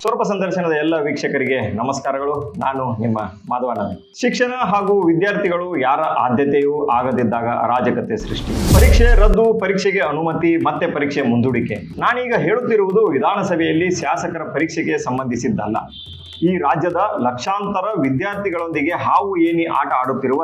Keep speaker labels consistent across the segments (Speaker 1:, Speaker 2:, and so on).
Speaker 1: ಸ್ವರೂಪ ಸಂದರ್ಶನದ ಎಲ್ಲ ವೀಕ್ಷಕರಿಗೆ ನಮಸ್ಕಾರಗಳು. ನಾನು ನಿಮ್ಮ ಮಾಧವಾನಂದ್. ಶಿಕ್ಷಣ ಹಾಗೂ ವಿದ್ಯಾರ್ಥಿಗಳು ಯಾರ ಆದ್ಯತೆಯೂ ಆಗದಿದ್ದಾಗ ಅರಾಜಕತೆ ಸೃಷ್ಟಿ. ಪರೀಕ್ಷೆ ರದ್ದು, ಪರೀಕ್ಷೆಗೆ ಅನುಮತಿ, ಮತ್ತೆ ಪರೀಕ್ಷೆ ಮುಂದೂಡಿಕೆ. ನಾನೀಗ ಹೇಳುತ್ತಿರುವುದು ವಿಧಾನಸಭೆಯಲ್ಲಿ ಶಾಸಕರ ಪರೀಕ್ಷೆಗೆ ಸಂಬಂಧಿಸಿದ್ದಲ್ಲ. ಈ ರಾಜ್ಯದ ಲಕ್ಷಾಂತರ ವಿದ್ಯಾರ್ಥಿಗಳೊಂದಿಗೆ ಹಾವು ಏನಿ ಆಟ ಆಡುತ್ತಿರುವ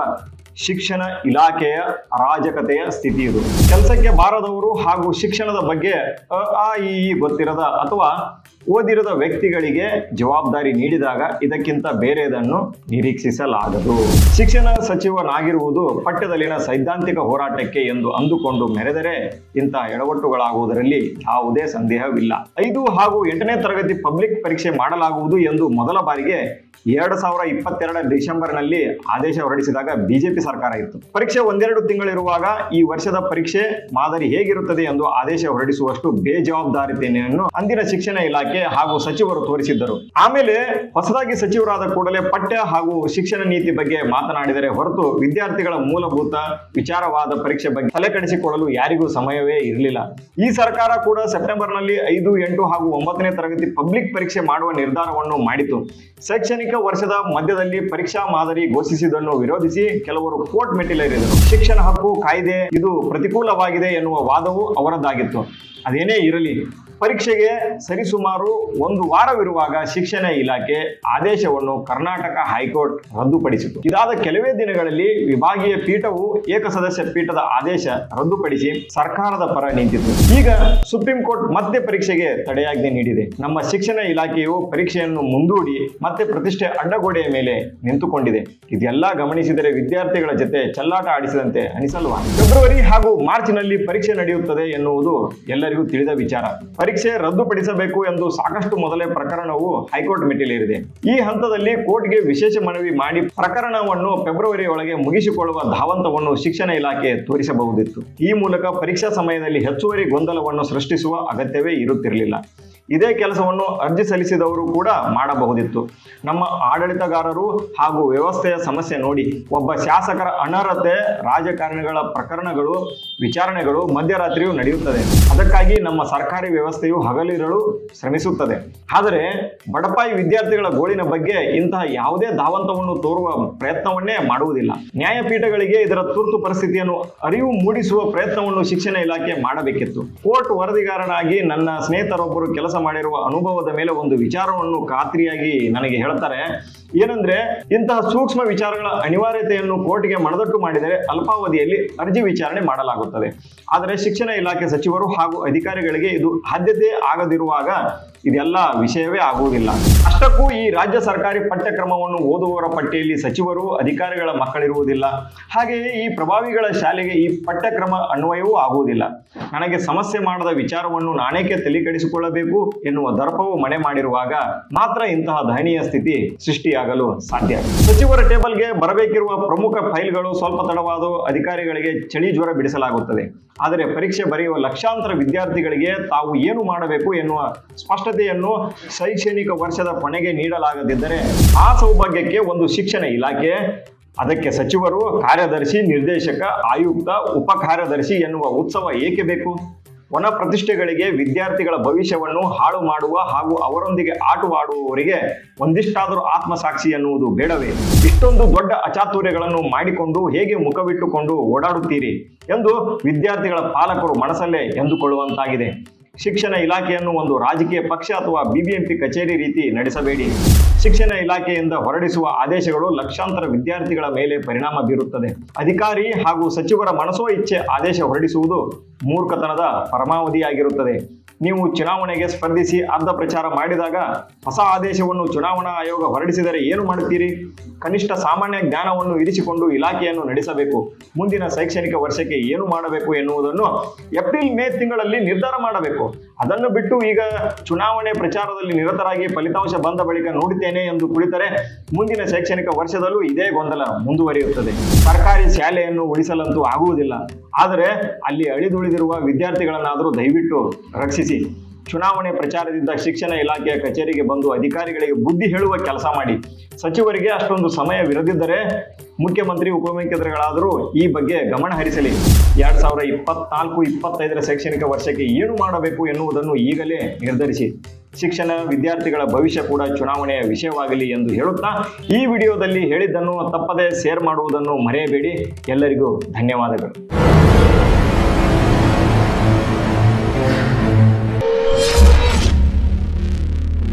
Speaker 1: ಶಿಕ್ಷಣ ಇಲಾಖೆಯ ಅರಾಜಕತೆಯ ಸ್ಥಿತಿ ಇದು. ಕೆಲಸಕ್ಕೆ ಬಾರದವರು ಹಾಗೂ ಶಿಕ್ಷಣದ ಬಗ್ಗೆ, ಅ ಇ ಗೊತ್ತಿರದ ಅಥವಾ ಓದಿರದ ವ್ಯಕ್ತಿಗಳಿಗೆ ಜವಾಬ್ದಾರಿ ನೀಡಿದಾಗ ಇದಕ್ಕಿಂತ ಬೇರೆದನ್ನು ನಿರೀಕ್ಷಿಸಲಾಗದು. ಶಿಕ್ಷಣ ಸಚಿವನಾಗಿರುವುದು ಪಠ್ಯದಲ್ಲಿನ ಸೈದ್ಧಾಂತಿಕ ಹೋರಾಟಕ್ಕೆ ಎಂದು ಅಂದುಕೊಂಡು ಮೆರೆದರೆ ಇಂತಹ ಎಡವಟ್ಟುಗಳಾಗುವುದರಲ್ಲಿ ಯಾವುದೇ ಸಂದೇಹವಿಲ್ಲ. ಐದು ಹಾಗೂ ಎಂಟನೇ ತರಗತಿ ಪಬ್ಲಿಕ್ ಪರೀಕ್ಷೆ ಮಾಡಲಾಗುವುದು ಎಂದು ಮೊದಲ ಬಾರಿಗೆ ಎರಡು ಸಾವಿರ ಇಪ್ಪತ್ತೆರಡ ಡಿಸೆಂಬರ್ನಲ್ಲಿ ಆದೇಶ ಹೊರಡಿಸಿದಾಗ ಬಿಜೆಪಿ ಸರ್ಕಾರ ಇತ್ತು. ಪರೀಕ್ಷೆ ಒಂದೆರಡು ತಿಂಗಳಿರುವಾಗ ಈ ವರ್ಷದ ಪರೀಕ್ಷೆ ಮಾದರಿ ಹೇಗಿರುತ್ತದೆ ಎಂದು ಆದೇಶ ಹೊರಡಿಸುವಷ್ಟು ಬೇಜವಾಬ್ದಾರಿತೆಯನ್ನು ಅಂದಿನ ಶಿಕ್ಷಣ ಇಲಾಖೆ ಹಾಗೂ ಸಚಿವರು ತೋರಿಸಿದ್ದರು. ಆಮೇಲೆ ಹೊಸದಾಗಿ ಸಚಿವರಾದ ಕೂಡಲೇ ಪಠ್ಯ ಹಾಗೂ ಶಿಕ್ಷಣ ನೀತಿ ಬಗ್ಗೆ ಮಾತನಾಡಿದರೆ ಹೊರತು ವಿದ್ಯಾರ್ಥಿಗಳ ಮೂಲಭೂತ ವಿಚಾರವಾದ ಪರೀಕ್ಷೆ ಬಗ್ಗೆ ತಲೆಕೆಡಿಸಿಕೊಳ್ಳಲು ಯಾರಿಗೂ ಸಮಯವೇ ಇರಲಿಲ್ಲ. ಈ ಸರ್ಕಾರ ಕೂಡ ಸೆಪ್ಟೆಂಬರ್ನಲ್ಲಿ ಐದು, ಎಂಟು ಹಾಗೂ ಒಂಬತ್ತನೇ ತರಗತಿ ಪಬ್ಲಿಕ್ ಪರೀಕ್ಷೆ ಮಾಡುವ ನಿರ್ಧಾರವನ್ನು ಮಾಡಿತು. ಶೈಕ್ಷಣಿಕ ವರ್ಷದ ಮಧ್ಯದಲ್ಲಿ ಪರೀಕ್ಷಾ ಮಾದರಿ ಘೋಷಿಸಿದ್ದನ್ನು ವಿರೋಧಿಸಿ ಕೆಲವರು ಕೋರ್ಟ್ ಮೆಟ್ಟಿಲೇರಿದರು. ಶಿಕ್ಷಣ ಹಕ್ಕು ಕಾಯ್ದೆ ಇದು ಪ್ರತಿಕೂಲವಾಗಿದೆ ಎನ್ನುವ ವಾದವು ಅವರದ್ದಾಗಿತ್ತು. ಅದೇನೇ ಇರಲಿ ಪರೀಕ್ಷೆಗೆ ಸರಿಸುಮಾರು ಒಂದು ವಾರವಿರುವಾಗ ಶಿಕ್ಷಣ ಇಲಾಖೆ ಆದೇಶವನ್ನು ಕರ್ನಾಟಕ ಹೈಕೋರ್ಟ್ ರದ್ದುಪಡಿಸಿತು. ಇದಾದ ಕೆಲವೇ ದಿನಗಳಲ್ಲಿ ವಿಭಾಗೀಯ ಪೀಠವು ಏಕಸದಸ್ಯ ಪೀಠದ ಆದೇಶ ರದ್ದುಪಡಿಸಿ ಸರ್ಕಾರದ ಪರ ನಿಂತಿತು. ಈಗ ಸುಪ್ರೀಂ ಕೋರ್ಟ್ ಮತ್ತೆ ಪರೀಕ್ಷೆಗೆ ತಡೆಯಾಜ್ಞೆ ನೀಡಿದೆ. ನಮ್ಮ ಶಿಕ್ಷಣ ಇಲಾಖೆಯು ಪರೀಕ್ಷೆಯನ್ನು ಮುಂದೂಡಿ ಮತ್ತೆ ಪ್ರತಿಷ್ಠೆ ಅಡ್ಡಗೋಡೆಯ ಮೇಲೆ ನಿಂತುಕೊಂಡಿದೆ. ಇದೆಲ್ಲ ಗಮನಿಸಿದರೆ ವಿದ್ಯಾರ್ಥಿಗಳ ಜೊತೆ ಚಲ್ಲಾಟ ಆಡಿಸಿದಂತೆ ಅನಿಸಲ್ವಾ? ಫೆಬ್ರವರಿ ಹಾಗೂ ಮಾರ್ಚ್ನಲ್ಲಿ ಪರೀಕ್ಷೆ ನಡೆಯುತ್ತದೆ ಎನ್ನುವುದು ಎಲ್ಲರಿಗೂ ತಿಳಿದ ವಿಚಾರ. ಪರೀಕ್ಷೆ ರದ್ದುಪಡಿಸಬೇಕು ಎಂದು ಸಾಕಷ್ಟು ಮೊದಲೇ ಪ್ರಕರಣವು ಹೈಕೋರ್ಟ್ ಮೆಟ್ಟಿಲೇರಿದೆ ಈ ಹಂತದಲ್ಲಿ ಕೋರ್ಟ್ಗೆ ವಿಶೇಷ ಮನವಿ ಮಾಡಿ ಪ್ರಕರಣವನ್ನು ಫೆಬ್ರವರಿ ಒಳಗೆ ಮುಗಿಸಿಕೊಳ್ಳುವ ಧಾವಂತವನ್ನು ಶಿಕ್ಷಣ ಇಲಾಖೆ ತೋರಿಸಬಹುದಿತ್ತು. ಈ ಮೂಲಕ ಪರೀಕ್ಷಾ ಸಮಯದಲ್ಲಿ ಹೆಚ್ಚುವರಿ ಗೊಂದಲವನ್ನು ಸೃಷ್ಟಿಸುವ ಅಗತ್ಯವೇ ಇರುತ್ತಿರಲಿಲ್ಲ. ಇದೇ ಕೆಲಸವನ್ನು ಅರ್ಜಿ ಸಲ್ಲಿಸಿದವರು ಕೂಡ ಮಾಡಬಹುದಿತ್ತು. ನಮ್ಮ ಆಡಳಿತಗಾರರು ಹಾಗೂ ವ್ಯವಸ್ಥೆಯ ಸಮಸ್ಯೆ ನೋಡಿ, ಒಬ್ಬ ಶಾಸಕರ ಅನರ್ಹತೆ, ರಾಜಕಾರಣಿಗಳ ಪ್ರಕರಣಗಳು, ವಿಚಾರಣೆಗಳು ಮಧ್ಯರಾತ್ರಿಯೂ ನಡೆಯುತ್ತದೆ. ಅದಕ್ಕಾಗಿ ನಮ್ಮ ಸರ್ಕಾರಿ ವ್ಯವಸ್ಥೆಯು ಹಗಲಿರಲು ಶ್ರಮಿಸುತ್ತದೆ. ಆದರೆ ಬಡಪಾಯಿ ವಿದ್ಯಾರ್ಥಿಗಳ ಗೋಳಿನ ಬಗ್ಗೆ ಇಂತಹ ಯಾವುದೇ ಧಾವಂತವನ್ನು ತೋರುವ ಪ್ರಯತ್ನವನ್ನೇ ಮಾಡುವುದಿಲ್ಲ. ನ್ಯಾಯಪೀಠಗಳಿಗೆ ಇದರ ತುರ್ತು ಪರಿಸ್ಥಿತಿಯನ್ನು ಅರಿವು ಮೂಡಿಸುವ ಪ್ರಯತ್ನವನ್ನು ಶಿಕ್ಷಣ ಇಲಾಖೆ ಮಾಡಬೇಕಿತ್ತು. ಕೋರ್ಟ್ ವರದಿಗಾರನಾಗಿ ನನ್ನ ಸ್ನೇಹಿತರೊಬ್ಬರು ಕೆಲಸ ಮಾಡಿರುವ ಅನುಭವದ ಮೇಲೆ ಒಂದು ವಿಚಾರವನ್ನು ಖಾತ್ರಿಯಾಗಿ ನನಗೆ ಹೇಳ್ತಾರೆ. ಏನಂದ್ರೆ, ಇಂತಹ ಸೂಕ್ಷ್ಮ ವಿಚಾರಗಳ ಅನಿವಾರ್ಯತೆಯನ್ನು ಕೋರ್ಟ್ಗೆ ಮನದಟ್ಟು ಮಾಡಿದರೆ ಅಲ್ಪಾವಧಿಯಲ್ಲಿ ಅರ್ಜಿ ವಿಚಾರಣೆ ಮಾಡಲಾಗುತ್ತದೆ. ಆದರೆ ಶಿಕ್ಷಣ ಇಲಾಖೆ ಸಚಿವರು ಹಾಗೂ ಅಧಿಕಾರಿಗಳಿಗೆ ಇದು ಆದ್ಯತೆ ಆಗದಿರುವಾಗ ಇದೆಲ್ಲ ವಿಷಯವೇ ಆಗುವುದಿಲ್ಲ. ಅಷ್ಟಕ್ಕೂ ಈ ರಾಜ್ಯ ಸರ್ಕಾರಿ ಪಠ್ಯಕ್ರಮವನ್ನು ಓದುವವರ ಪಟ್ಟಿಯಲ್ಲಿ ಸಚಿವರು, ಅಧಿಕಾರಿಗಳ ಮಕ್ಕಳಿರುವುದಿಲ್ಲ. ಹಾಗೆಯೇ ಈ ಪ್ರಭಾವಿಗಳ ಶಾಲೆಗೆ ಈ ಪಠ್ಯಕ್ರಮ ಅನ್ವಯವೂ ಆಗುವುದಿಲ್ಲ. ನನಗೆ ಸಮಸ್ಯೆ ಮಾಡದ ವಿಚಾರವನ್ನು ನಾನೇಕೆ ತಲೆಕೆಡಿಸಿಕೊಳ್ಳಬೇಕು ಎನ್ನುವ ದರ್ಪವು ಮನೆ ಮಾಡಿರುವಾಗ ಮಾತ್ರ ಇಂತಹ ದಯನೀಯ ಸ್ಥಿತಿ ಸೃಷ್ಟಿಯಾಗಲು ಸಾಧ್ಯ. ಸಚಿವರ ಟೇಬಲ್ಗೆ ಬರಬೇಕಿರುವ ಪ್ರಮುಖ ಫೈಲ್ಗಳು ಸ್ವಲ್ಪ ತಡವಾದ ಅಧಿಕಾರಿಗಳಿಗೆ ಚಳಿ ಜ್ವರ ಬಿಡಿಸಲಾಗುತ್ತದೆ. ಆದರೆ ಪರೀಕ್ಷೆ ಬರೆಯುವ ಲಕ್ಷಾಂತರ ವಿದ್ಯಾರ್ಥಿಗಳಿಗೆ ತಾವು ಏನು ಮಾಡಬೇಕು ಎನ್ನುವ ಸ್ಪಷ್ಟತೆಯನ್ನು ಶೈಕ್ಷಣಿಕ ವರ್ಷದ ಕೊನೆಗೆ ನೀಡಲಾಗದಿದ್ದರೆ ಆ ಸೌಭಾಗ್ಯಕ್ಕೆ ಒಂದು ಶಿಕ್ಷಣ ಇಲಾಖೆ, ಅದಕ್ಕೆ ಸಚಿವರು, ಕಾರ್ಯದರ್ಶಿ, ನಿರ್ದೇಶಕ, ಆಯುಕ್ತ, ಉಪ ಕಾರ್ಯದರ್ಶಿ ಎನ್ನುವ ಉತ್ಸವ ಏಕೆ ಬೇಕು? ವನ ಪ್ರತಿಷ್ಠೆಗಳಿಗೆ ವಿದ್ಯಾರ್ಥಿಗಳ ಭವಿಷ್ಯವನ್ನು ಹಾಳು ಮಾಡುವ ಹಾಗೂ ಅವರೊಂದಿಗೆ ಆಟವಾಡುವವರಿಗೆ ಒಂದಿಷ್ಟಾದರೂ ಆತ್ಮಸಾಕ್ಷಿ ಎನ್ನುವುದು ಬೇಡವೇ? ಇಷ್ಟೊಂದು ದೊಡ್ಡ ಅಚಾತುರ್ಯಗಳನ್ನು ಮಾಡಿಕೊಂಡು ಹೇಗೆ ಮುಖವಿಟ್ಟುಕೊಂಡು ಓಡಾಡುತ್ತೀರಿ ಎಂದು ವಿದ್ಯಾರ್ಥಿಗಳ ಪಾಲಕರು ಮನಸ್ಸಲ್ಲೇ ಎಂದುಕೊಳ್ಳುವಂತಾಗಿದೆ. ಶಿಕ್ಷಣ ಇಲಾಖೆಯನ್ನು ಒಂದು ರಾಜಕೀಯ ಪಕ್ಷ ಅಥವಾ ಬಿಬಿಎಂಪಿ ಕಚೇರಿ ರೀತಿ ನಡೆಸಬೇಡಿ. ಶಿಕ್ಷಣ ಇಲಾಖೆಯಿಂದ ಹೊರಡಿಸುವ ಆದೇಶಗಳು ಲಕ್ಷಾಂತರ ವಿದ್ಯಾರ್ಥಿಗಳ ಮೇಲೆ ಪರಿಣಾಮ ಬೀರುತ್ತದೆ. ಅಧಿಕಾರಿ ಹಾಗೂ ಸಚಿವರ ಮನಸೋ ಇಚ್ಛೆ ಆದೇಶ ಹೊರಡಿಸುವುದು ಮೂರ್ಖತನದ ಪರಮಾವಧಿಯಾಗಿರುತ್ತದೆ. ನೀವು ಚುನಾವಣೆಗೆ ಸ್ಪರ್ಧಿಸಿ ಅರ್ಧ ಪ್ರಚಾರ ಮಾಡಿದಾಗ ಹೊಸ ಆದೇಶವನ್ನು ಚುನಾವಣಾ ಆಯೋಗ ಹೊರಡಿಸಿದರೆ ಏನು ಮಾಡುತ್ತೀರಿ? ಕನಿಷ್ಠ ಸಾಮಾನ್ಯ ಜ್ಞಾನವನ್ನು ಇರಿಸಿಕೊಂಡು ಇಲಾಖೆಯನ್ನು ನಡೆಸಬೇಕು. ಮುಂದಿನ ಶೈಕ್ಷಣಿಕ ವರ್ಷಕ್ಕೆ ಏನು ಮಾಡಬೇಕು ಎನ್ನುವುದನ್ನು ಏಪ್ರಿಲ್, ಮೇ ತಿಂಗಳಲ್ಲಿ ನಿರ್ಧಾರ ಮಾಡಬೇಕು. ಅದನ್ನು ಬಿಟ್ಟು ಈಗ ಚುನಾವಣೆ ಪ್ರಚಾರದಲ್ಲಿ ನಿರತರಾಗಿ ಫಲಿತಾಂಶ ಬಂದ ಬಳಿಕ ನೋಡುತ್ತೇನೆ ಎಂದು ಕುಳಿತರೆ ಮುಂದಿನ ಶೈಕ್ಷಣಿಕ ವರ್ಷದಲ್ಲೂ ಇದೇ ಗೊಂದಲ ಮುಂದುವರಿಯುತ್ತದೆ. ಸರ್ಕಾರಿ ಶಾಲೆಯನ್ನು ಉಳಿಸಲಂತೂ ಆಗುವುದಿಲ್ಲ. ಆದರೆ ಅಲ್ಲಿ ಅಳಿದುಳಿದಿರುವ ವಿದ್ಯಾರ್ಥಿಗಳನ್ನಾದರೂ ದಯವಿಟ್ಟು ರಕ್ಷಿಸಿ. ಪ್ರಶ್ನಿಸಿ ಚುನಾವಣೆ ಪ್ರಚಾರದಿಂದ ಶಿಕ್ಷಣ ಇಲಾಖೆಯ ಕಚೇರಿಗೆ ಬಂದು ಅಧಿಕಾರಿಗಳಿಗೆ ಬುದ್ಧಿ ಹೇಳುವ ಕೆಲಸ ಮಾಡಿ. ಸಚಿವರಿಗೆ ಅಷ್ಟೊಂದು ಸಮಯವಿರದಿದ್ದರೆ ಮುಖ್ಯಮಂತ್ರಿ, ಉಪಮುಖ್ಯಮಂತ್ರಿಗಳಾದರೂ ಈ ಬಗ್ಗೆ ಗಮನ ಹರಿಸಲಿ. ಎರಡ್ ಸಾವಿರ ಇಪ್ಪತ್ನಾಲ್ಕು, ಇಪ್ಪತ್ತೈದರ ಶೈಕ್ಷಣಿಕ ವರ್ಷಕ್ಕೆ ಏನು ಮಾಡಬೇಕು ಎನ್ನುವುದನ್ನು ಈಗಲೇ ನಿರ್ಧರಿಸಿ. ಶಿಕ್ಷಣ ವಿದ್ಯಾರ್ಥಿಗಳ ಭವಿಷ್ಯ ಕೂಡ ಚುನಾವಣೆಯ ವಿಷಯವಾಗಲಿ ಎಂದು ಹೇಳುತ್ತಾ ಈ ವಿಡಿಯೋದಲ್ಲಿ ಹೇಳಿದ್ದನ್ನು ತಪ್ಪದೆ ಶೇರ್ ಮಾಡುವುದನ್ನು ಮರೆಯಬೇಡಿ. ಎಲ್ಲರಿಗೂ ಧನ್ಯವಾದಗಳು.